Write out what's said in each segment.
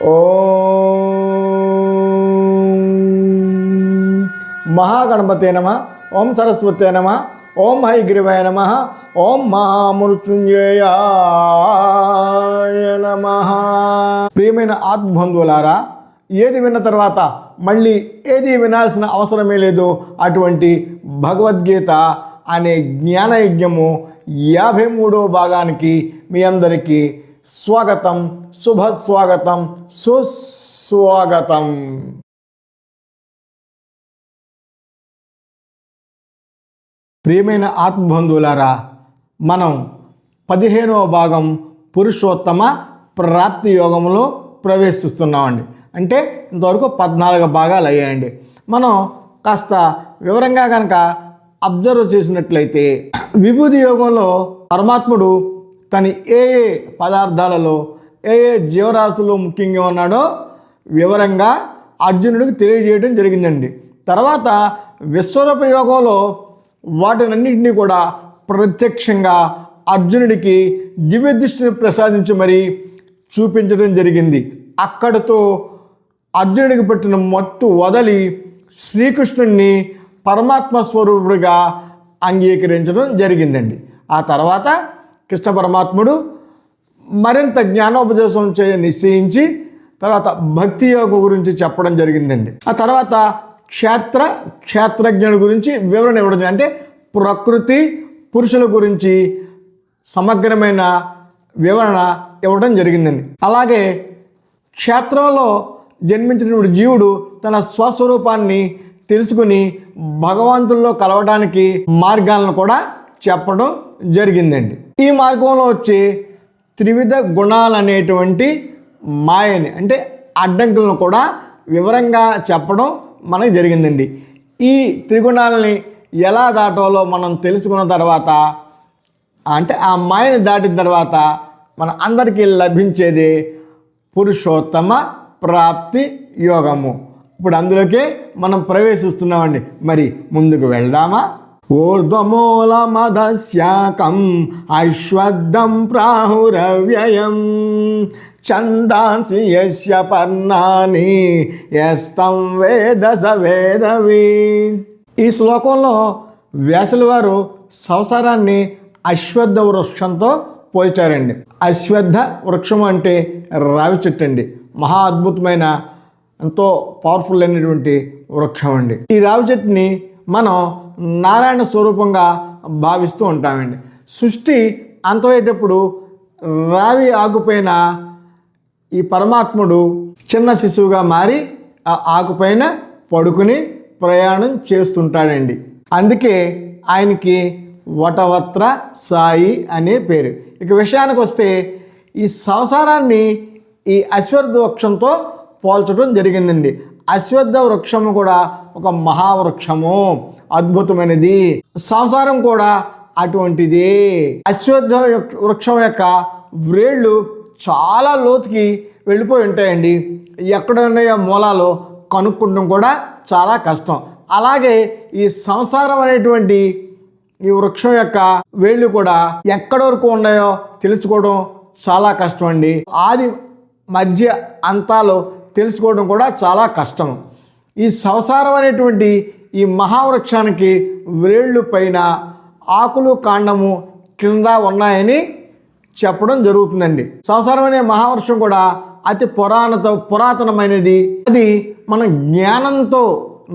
ఓం మహాగణపతే నమ ఓం సరస్వతే నమ ఓం హైగ్రీవాయ నమ ఓం మహామృత్యుంజయ నమ. ప్రియమైన ఆత్మబంధువులారా ఏది విన్న తర్వాత మళ్ళీ ఏది వినాల్సిన అవసరమే లేదు. అటువంటి భగవద్గీత అనే జ్ఞానయజ్ఞము యాభై మూడవ భాగానికి మీ అందరికీ స్వాగతం శుభ స్వాగతం సుస్వాగతం. ప్రియమైన ఆత్మబంధువులారా మనం పదిహేనవ భాగం పురుషోత్తమ ప్రాప్తి యోగంలో ప్రవేశిస్తున్నామండి. అంటే ఇంతవరకు పద్నాలుగు భాగాలు అయ్యాయండి. మనం కాస్త వివరంగా కనుక అబ్జర్వ్ చేసినట్లయితే విభూతి యోగంలో పరమాత్ముడు తను ఏ ఏ పదార్థాలలో ఏ ఏ జీవరాశులు ముఖ్యంగా ఉన్నాడో వివరంగా అర్జునుడికి తెలియజేయడం జరిగిందండి. తర్వాత విశ్వరూప యోగంలో వాటినన్నింటినీ కూడా ప్రత్యక్షంగా అర్జునుడికి దివ్య దృష్టిని ప్రసాదించి మరీ చూపించడం జరిగింది. అక్కడితో అర్జునుడికి పెట్టిన మత్తు వదలి శ్రీకృష్ణుడిని పరమాత్మ స్వరూపుడిగా అంగీకరించడం జరిగిందండి. ఆ తర్వాత కృష్ణ పరమాత్ముడు మరింత జ్ఞానోపదేశం చేయ నిశ్చయించి తర్వాత భక్తి యోగ గురించి చెప్పడం జరిగిందండి. ఆ తర్వాత క్షేత్ర క్షేత్రజ్ఞుడి గురించి వివరణ ఇవ్వడం అంటే ప్రకృతి పురుషుల గురించి సమగ్రమైన వివరణ ఇవ్వడం జరిగిందండి. అలాగే క్షేత్రంలో జన్మించినటువంటి జీవుడు తన స్వస్వరూపాన్ని తెలుసుకుని భగవంతుల్లో కలవడానికి మార్గాలను కూడా చెప్పడం జరిగిందండి. ఈ మార్గంలో వచ్చే త్రివిధ గుణాలు అనేటువంటి మాయని అంటే అడ్డంకులను కూడా వివరంగా చెప్పడం మనకు జరిగిందండి. ఈ త్రిగుణాలని ఎలా దాటాలో మనం తెలుసుకున్న తర్వాత అంటే ఆ మాయని దాటిన తర్వాత మన అందరికీ లభించేది పురుషోత్తమ ప్రాప్తి యోగము. ఇప్పుడు అందులోకే మనం ప్రవేశిస్తున్నామండి. మరి ముందుకు వెళ్దామా? ఊర్ధ్వమూలమధశాకం అశ్వద్ధం ప్రాహురవ్యయం ఛందాంసి యస్య పర్ణాని యస్తం వేద స వేదవి ఈ శ్లోకంలో వ్యాసుల వారు సంసారాన్ని అశ్వద్ధ వృక్షంతో పోల్చారండి. అశ్వద్ధ వృక్షం అంటే రావి చెట్టు అండి. మహా అద్భుతమైన ఎంతో పవర్ఫుల్ అయినటువంటి వృక్షం అండి. ఈ రావి చెట్టుని మనం నారాయణ స్వరూపంగా భావిస్తూ ఉంటామండి. సృష్టి అంతమయ్యేటప్పుడు రావి ఆకుపైన ఈ పరమాత్ముడు చిన్న శిశువుగా మారి ఆ ఆకుపైన పడుకుని ప్రయాణం చేస్తుంటాడండి. అందుకే ఆయనకి వటవత్ర సాయి అనే పేరు. ఇక విషయానికి వస్తే ఈ సంసారాన్ని ఈ అశ్వత్థ వృక్షంతో పోల్చడం జరిగిందండి. అశ్వత్థ వృక్షము కూడా ఒక మహావృక్షము. అద్భుతమైనది. సంసారం కూడా అటువంటిదే. అశ్వత్థ వృక్షం యొక్క వ్రేళ్ళు చాలా లోతుకి వెళ్ళిపోయి ఉంటాయండి. ఎక్కడ ఉన్నాయో మూలాలు కనుక్కుంటాం కూడా చాలా కష్టం. అలాగే ఈ సంసారం అనేటువంటి ఈ వృక్షం యొక్క వేళ్ళు కూడా ఎక్కడ వరకు ఉన్నాయో తెలుసుకోవడం చాలా కష్టం అండి. ఆది మధ్య అంతాలు తెలుసుకోవడం కూడా చాలా కష్టం. ఈ సంసారం అనేటువంటి ఈ మహావృక్షానికి వేళ్ళు పైన ఆకులు కాండము కింద ఉన్నాయని చెప్పడం జరుగుతుందండి. సంసారం అనే మహావృక్షం కూడా అతి పురాణత పురాతనమైనది. అది మనం జ్ఞానంతో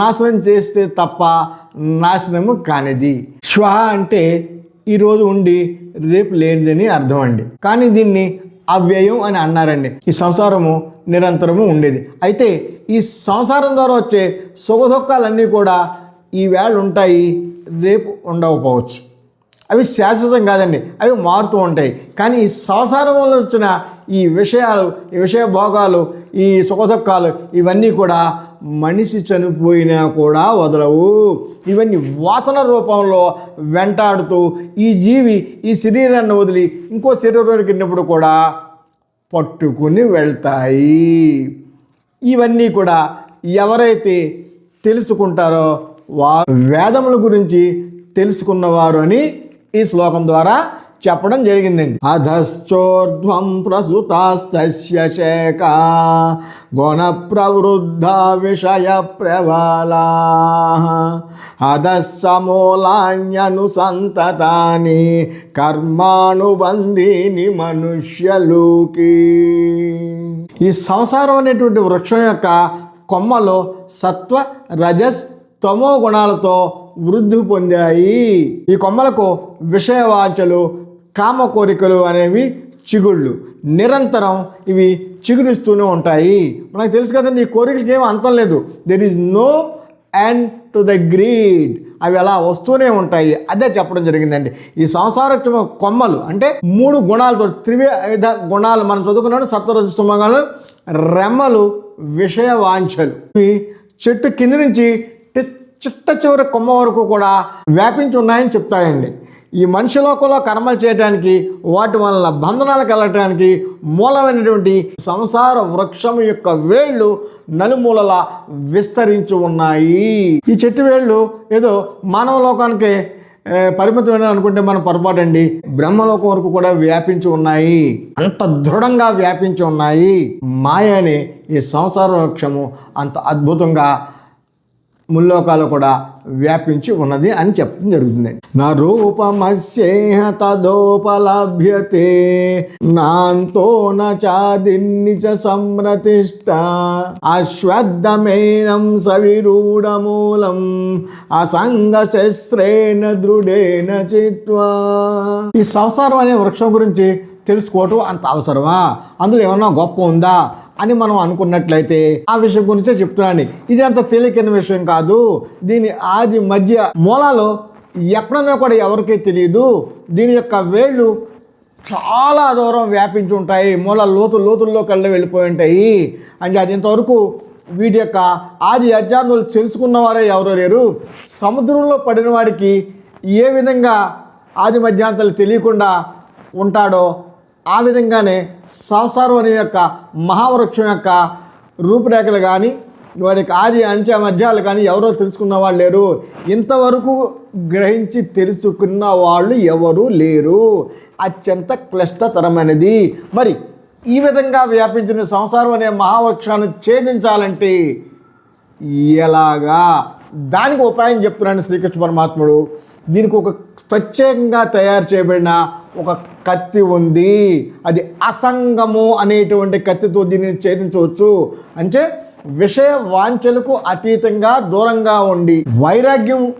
నాశనం చేస్తే తప్ప నాశనము కానిది. శ్వ అంటే ఈరోజు ఉండి రేపు లేనిదని అర్థం అండి. కానీ దీన్ని అవ్యయం అని అన్నారండి. ఈ సంసారము నిరంతరము ఉండేది. అయితే ఈ సంసారం ద్వారా వచ్చే సుఖదుఖాలన్నీ కూడా ఈ ఉంటాయి రేపు ఉండకపోవచ్చు. అవి శాశ్వతం కాదండి. అవి మారుతూ ఉంటాయి. కానీ ఈ సంసారంలో వచ్చిన ఈ విషయాలు ఈ విషయ భోగాలు ఈ సుఖదుఖాలు ఇవన్నీ కూడా మనిషి చనిపోయినా కూడా వదలవు. ఇవన్నీ వాసన రూపంలో వెంటాడుతూ ఈ జీవి ఈ శరీరాన్ని వదిలి ఇంకో శరీరానికి వెళ్ళినప్పుడు కూడా పట్టుకుని వెళ్తాయి. ఇవన్నీ కూడా ఎవరైతే తెలుసుకుంటారో వా వేదముల గురించి తెలుసుకున్నవారు అని ఈ శ్లోకం ద్వారా చెప్పడం జరిగిందండి. అధశ్చోర్ధ్వం ప్రసుతాస్తస్య శేఖ గుణ ప్రవృద్ధ విషయ ప్రబలా అధస్సమూలాన్యనుసంతతాని కర్మానుబంధీని మనుష్యలోకి. ఈ సంసారం అనేటువంటి వృక్షం యొక్క కొమ్మలో సత్వ రజస్ తమో గుణాలతో వృద్ధి పొందాయి. ఈ కొమ్మలకు విషయవాచలు కామ కోరికలు అనేవి చిగుళ్ళు. నిరంతరం ఇవి చిగురిస్తూనే ఉంటాయి. మనకు తెలుసు కదండి ఈ కోరికలకి ఏమీ అంతం లేదు. There is no end to the greed అవి అలా వస్తూనే ఉంటాయి. అదే చెప్పడం జరిగిందండి. ఈ సంసార కొమ్మలు అంటే మూడు గుణాలతో త్రివిధ గుణాలు మనం చదువుకున్నాడు సత్వరజస్తమగాలు రెమ్మలు విషయ వాంఛలు ఇవి చెట్టు కింద నుంచి చిట్ట చివరి కొమ్మ వరకు కూడా వ్యాపించి ఉన్నాయని చెప్తాయండి. ఈ మనిషి లోకంలో కర్మలు చేయడానికి వాటి వలన బంధనాలకు వెళ్ళటానికి మూలమైనటువంటి సంసార వృక్షం యొక్క వేళ్ళు నలుమూలలా విస్తరించి ఉన్నాయి. ఈ చెట్టు వేళ్ళు ఏదో మానవ లోకానికి పరిమితమైన అనుకుంటే మనం పొరపాటు అండి. బ్రహ్మలోకం వరకు కూడా వ్యాపించి ఉన్నాయి. అంత దృఢంగా వ్యాపించి ఉన్నాయి. మాయ అనే ఈ సంసార వృక్షము అంత అద్భుతంగా ముల్లోకాలు కూడా వ్యాపించి ఉన్నది అని చెప్పడం జరుగుతుంది. నా రూపమస్యేహ తదోపలభ్యతే నాంతో నాదిన్ని చ సంరతిష్ట అశ్వద్ధమేనం సవిరూఢమూలం అసంగ శస్త్రేణ దృఢేన చిత్వా. ఈ సంసారం అనే వృక్షం గురించి తెలుసుకోవటం అంత అవసరమా? అందులో ఏమన్నా గొప్ప ఉందా? అని మనం అనుకున్నట్లయితే ఆ విషయం గురించే చెప్తున్నాను ఇది అంత తేలికైన విషయం కాదు. దీని ఆది మధ్య మూలాలు ఎక్కడనో కూడా ఎవరికీ తెలియదు దీని యొక్క వేళ్ళు చాలా దూరం వ్యాపించి ఉంటాయి. మూల లోతు లోతుల్లో కళ్ళు వెళ్ళిపోయి ఉంటాయి. అంటే అది ఇంతవరకు వీటి యొక్క ఆది అధ్యాత్ములు తెలుసుకున్నవారే ఎవరో లేరు. సముద్రంలో పడిన వాడికి ఏ విధంగా ఆది మధ్యాంతాలు తెలియకుండా ఉంటాడో ఆ విధంగానే సంసారం అనే యొక్క మహావృక్షం యొక్క రూపురేఖలు కానీ వాడికి ఆది అంచె మధ్యాలు కానీ ఎవరో తెలుసుకున్న వాళ్ళు లేరు. ఇంతవరకు గ్రహించి తెలుసుకున్న వాళ్ళు ఎవరు లేరు. అత్యంత క్లిష్టతరమైనది. మరి ఈ విధంగా వ్యాపించిన సంసారం అనే మహావృక్షాన్ని ఛేదించాలంటే ఎలాగా? దానికి ఉపాయం చెప్తున్నాడు శ్రీకృష్ణ పరమాత్ముడు. దీనికి ఒక ప్రత్యేకంగా తయారు చేయబడిన ఒక కత్తి ఉంది. అది అసంగము అనేటువంటి కత్తితో దీన్ని ఛేదించవచ్చు. అంటే విషయ వాంఛలకు అతీతంగా దూరంగా ఉండి వైరాగ్యం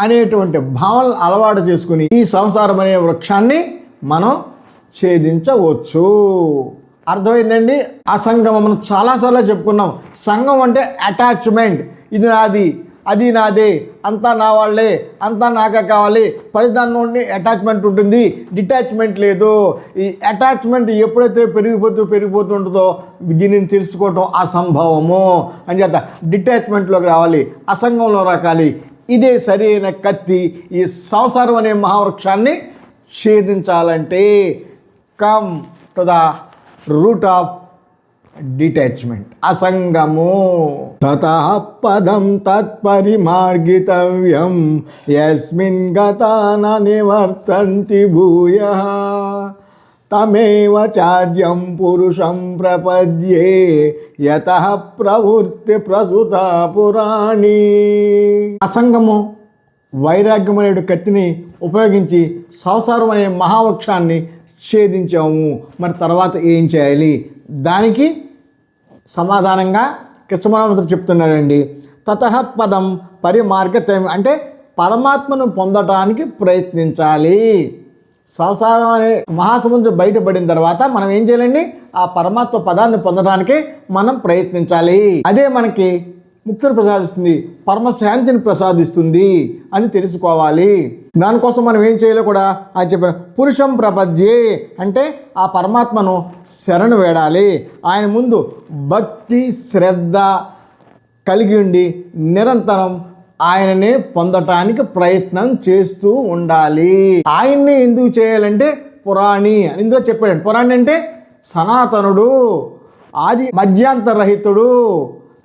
అనేటువంటి భావనలు అలవాటు చేసుకుని ఈ సంసారం అనే వృక్షాన్ని మనం ఛేదించవచ్చు. అర్థమైందండి? అసంగం మనం చాలాసార్లు చెప్పుకున్నాం. సంఘం అంటే అటాచ్మెంట్. ఇది నాది. అది నాదే అంతా నా వాళ్ళే అంతా నాకే కావాలి. ప్రతిదాని నుండి అటాచ్మెంట్ ఉంటుంది. డిటాచ్మెంట్ లేదు. ఈ అటాచ్మెంట్ ఎప్పుడైతే పెరిగిపోతూ పెరిగిపోతూ ఉంటుందో దీనిని తెలుసుకోవటం అసంభవము. అని చేత డిటాచ్మెంట్లోకి రావాలి. అసంగంలో రాకాలి. ఇదే సరైన కత్తి. ఈ సంసారం అనే మహావృక్షాన్ని ఛేదించాలంటే come to the root of detachment. అసంగము. తత పదం తత్పరిమార్గితవ్యం. యస్మిన్ గతాన నివర్తంతి భూయ. తమేవ చార్యం పురుషం ప్రపద్యే. యత ప్రవృత్తి ప్రసుత పురాణి. అసంగము వైరాగ్యం అనే కత్తిని ఉపయోగించి సంసారం అనే మహావృక్షాన్ని ఛేదించాము. మరి తర్వాత ఏం చేయాలి? దానికి సమాధానంగా కృష్ణమరామంతుడు చెప్తున్నాడండి. తత పదం పరిమార్గత అంటే పరమాత్మను పొందటానికి ప్రయత్నించాలి. సంసారం అనే మహాసముద్రం బయటపడిన తర్వాత మనం ఏం చేయాలండి? ఆ పరమాత్మ పదాన్ని పొందడానికి మనం ప్రయత్నించాలి. అదే మనకి ముక్తిని ప్రసాదిస్తుంది పరమశాంతిని ప్రసాదిస్తుంది అని తెలుసుకోవాలి. దానికోసం మనం ఏం చేయాలో కూడా ఆయన చెప్పారు పురుషం ప్రపద్యే అంటే ఆ పరమాత్మను శరణు వేడాలి. ఆయన ముందు భక్తి శ్రద్ధ కలిగి ఉండి నిరంతరం ఆయననే పొందటానికి ప్రయత్నం చేస్తూ ఉండాలి. ఆయన్నే ఎందుకు చేయాలంటే పురాణి అని ఇందులో చెప్పాడు పురాణి అంటే సనాతనుడు ఆది మధ్యాంతరహితుడు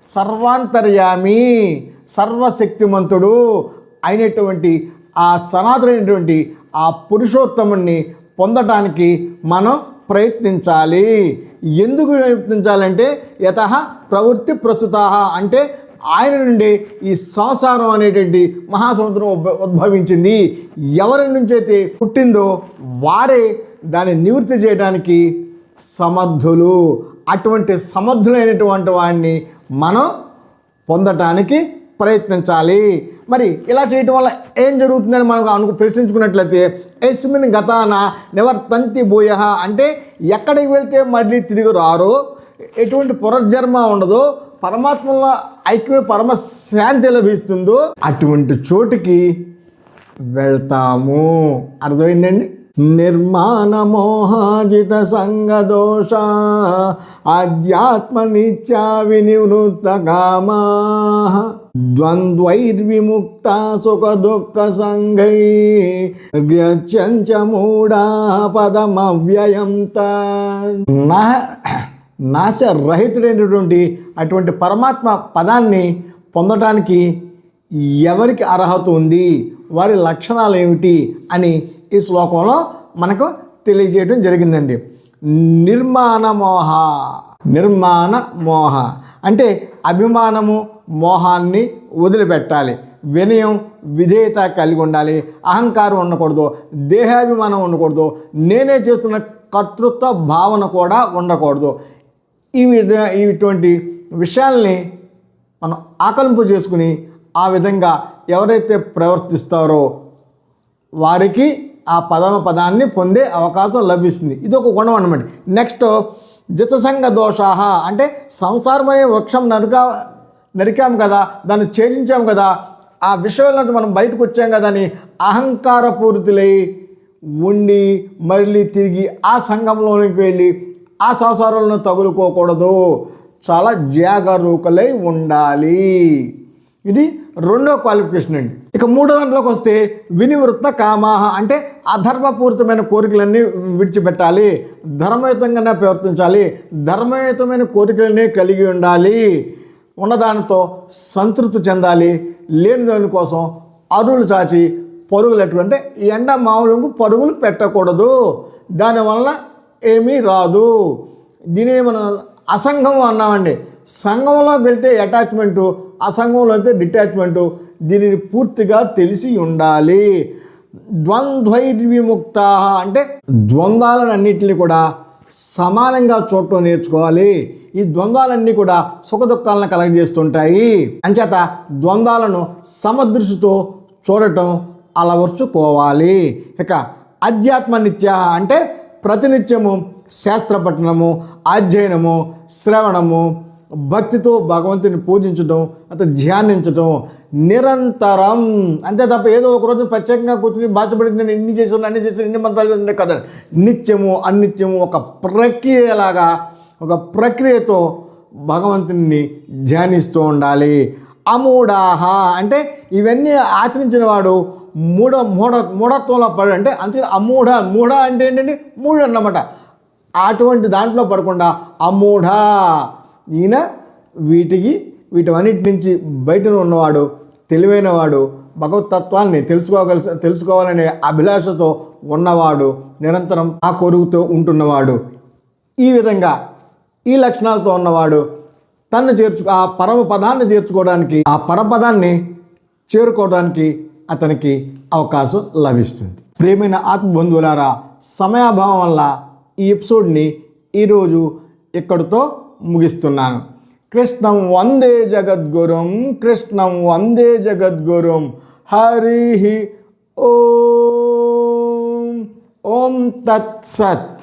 సర్వాంతర్యామి సర్వశక్తిమంతుడు అయినటువంటి ఆ సనాతనైనటువంటి ఆ పురుషోత్తముణ్ణి పొందటానికి మనం ప్రయత్నించాలి. ఎందుకు ప్రయత్నించాలంటే యత ప్రవృత్తి ప్రస్తుత అంటే ఆయన నుండి ఈ సంసారం అనేటువంటి మహాసముద్రం ఉద్భ- ఉద్భవించింది. ఎవరి నుంచి అయితే పుట్టిందో వారే దాన్ని నివృత్తి చేయడానికి సమర్థులు. అటువంటి సమర్థులైనటువంటి వాడిని మనం పొందటానికి ప్రయత్నించాలి. మరి ఇలా చేయటం వల్ల ఏం జరుగుతుందని మనం అనుకు ప్రశ్నించుకున్నట్లయితే ఎస్మిన్ గతాన నివర్తంతి భూయ అంటే ఎక్కడికి వెళ్తే మళ్ళీ తిరిగి రారో ఎటువంటి పునర్జన్మ ఉండదో పరమాత్మలో ఐక్య పరమ శాంతి లభిస్తుందో అటువంటి చోటుకి వెళ్తాము. అర్థమైందండి? నిర్మాణమోహాజిత సంగదోష ఆధ్యాత్మ నిత్యా వినివృత్త కామా. ద్వంద్వైర్విముక్త సుఖ దుఃఖ సంఘై గచ్చంచ మూఢా పదమవ్యయంత. నా నాశరహితుడైనటువంటి అటువంటి పరమాత్మ పదాన్ని పొందటానికి ఎవరికి అర్హత ఉంది? వారి లక్షణాలు ఏమిటి అని ఈ శ్లోకంలో మనకు తెలియజేయడం జరిగిందండి. నిర్మాణ మోహ నిర్మాణ మోహ అంటే అభిమానము మోహాన్ని వదిలిపెట్టాలి. వినయం విధేయత కలిగి ఉండాలి. అహంకారం ఉండకూడదు. దేహాభిమానం ఉండకూడదు. నేనే చేస్తున్న కర్తృత్వ భావన కూడా ఉండకూడదు. ఈ విధ ఇటువంటి విషయాల్ని మనం ఆకలింపు చేసుకుని ఆ విధంగా ఎవరైతే ప్రవర్తిస్తారో వారికి ఆ పదమ పదాన్ని పొందే అవకాశం లభిస్తుంది. ఇది ఒక గుణం అనమాట నెక్స్ట్ జితసంగ దోషాహ. అంటే సంసారం అనే వృక్షం నరుకా నరికాం కదా దాన్ని ఛేదించాం కదా ఆ విషయం నుంచి మనం బయటకు వచ్చాం కదా అని అహంకారపూరితులై ఉండి మళ్ళీ తిరిగి ఆ సంఘంలోనికి వెళ్ళి ఆ సంసారంలో తగులుకోకూడదు. చాలా జాగరూకలై ఉండాలి. ఇది రెండో క్వాలిఫికేషన్ అండి. ఇక మూడో దాంట్లోకి వస్తే వినివృత్త కామాహ అంటే అధర్మపూరితమైన కోరికలన్నీ విడిచిపెట్టాలి. ధర్మయుతంగానే ప్రవర్తించాలి. ధర్మయుతమైన కోరికలన్నీ కలిగి ఉండాలి. ఉన్నదానితో సంతృప్తి చెందాలి. లేని దాని కోసం అరువులు చాచి పరుగులు ఎటువంటి ఎండ మామూలు పరుగులు పెట్టకూడదు. దానివల్ల ఏమీ రాదు. దీనిని మనం అసంగం అన్నామండి. సంఘంలో వెళ్తే అటాచ్మెంటు ఆ సంఘంలో అయితే డిటాచ్మెంటు దీనిని పూర్తిగా తెలిసి ఉండాలి. ద్వంద్వైర్విముక్త అంటే ద్వంద్వాలన్నింటినీ కూడా సమానంగా చూడటం నేర్చుకోవాలి. ఈ ద్వంద్వాలన్నీ కూడా సుఖ దుఃఖాలను కలగజేస్తుంటాయి. అంచేత ద్వంద్వాలను సమదృష్టితో చూడటం అలవర్చుకోవాలి. ఇక అధ్యాత్మ నిత్య అంటే ప్రతినిత్యము శాస్త్ర పఠనము అధ్యయనము శ్రవణము భక్తితో భగవంతుని పూజించడం అంత ధ్యానించడం నిరంతరం. అంతే తప్ప ఏదో ఒక రోజు ప్రత్యేకంగా కూర్చుని బాధపడి నేను ఇన్ని చేశాను అన్ని చేశాను ఇన్ని మంత్రాలు కదా నిత్యము అనిత్యము ఒక ప్రక్రియలాగా ఒక ప్రక్రియతో భగవంతుని ధ్యానిస్తూ ఉండాలి. అమూఢాహ. అంటే ఇవన్నీ ఆచరించిన వాడు మూఢ మూఢ మూఢత్వంలో పడు అంటే అంతే అమూఢ మూఢ అంటే ఏంటంటే మూఢ అన్నమాట. అటువంటి దాంట్లో పడకుండా అమూఢ. ఈయన వీటికి వీటన్నిటి నుంచి బయట ఉన్నవాడు తెలివైనవాడు భగవతత్వాన్ని తెలుసుకోగల తెలుసుకోవాలనే అభిలాషతో ఉన్నవాడు నిరంతరం ఆ కొరుగుతో ఉంటున్నవాడు. ఈ విధంగా ఈ లక్షణాలతో ఉన్నవాడు తను చేర్చు ఆ పరమ పదాన్ని చేర్చుకోవడానికి ఆ పరపదాన్ని చేరుకోవడానికి అతనికి అవకాశం లభిస్తుంది. ప్రేమైన ఆత్మబంధువులారా సమయాభావం వల్ల ఈ ఎపిసోడ్ని ఈరోజు ఇక్కడితో ముగిస్తున్నాను. కృష్ణం వందే జగద్గురుం కృష్ణం వందే జగద్గురుం. హరి ఓం. ఓం తత్సత్